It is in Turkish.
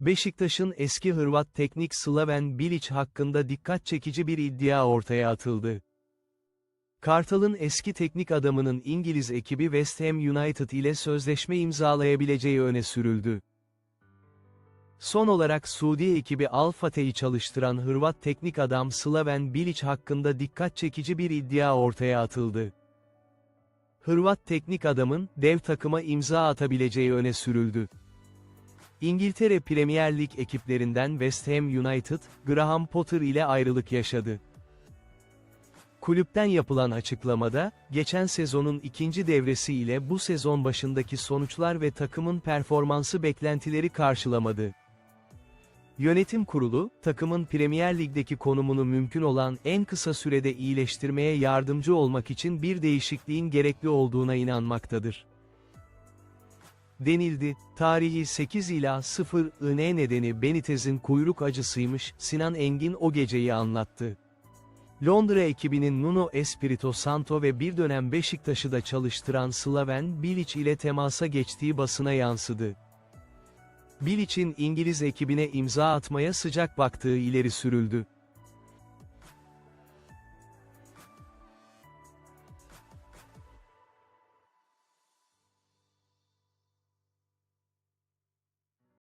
Beşiktaş'ın eski Hırvat teknik Slaven Bilic hakkında dikkat çekici bir iddia ortaya atıldı. Kartal'ın eski teknik adamının İngiliz ekibi West Ham United ile sözleşme imzalayabileceği öne sürüldü. Son olarak Suudi ekibi Al Fateh'i çalıştıran Hırvat teknik adam Slaven Bilic hakkında dikkat çekici bir iddia ortaya atıldı. Hırvat teknik adamın, dev takıma imza atabileceği öne sürüldü. İngiltere Premier Lig ekiplerinden West Ham United, Graham Potter ile ayrılık yaşadı. Kulüpten yapılan açıklamada, geçen sezonun ikinci devresi ile bu sezon başındaki sonuçlar ve takımın performansı beklentileri karşılamadı. Yönetim kurulu, takımın Premier Lig'deki konumunu mümkün olan en kısa sürede iyileştirmeye yardımcı olmak için bir değişikliğin gerekli olduğuna inanmaktadır. Denildi, tarihi 8 ila 0 ine nedeni Benitez'in kuyruk acısıymış, Sinan Engin o geceyi anlattı. Londra ekibinin Nuno Espirito Santo ve bir dönem Beşiktaş'ı da çalıştıran Slaven Bilic ile temasa geçtiği basına yansıdı. Bilic'in İngiliz ekibine imza atmaya sıcak baktığı ileri sürüldü.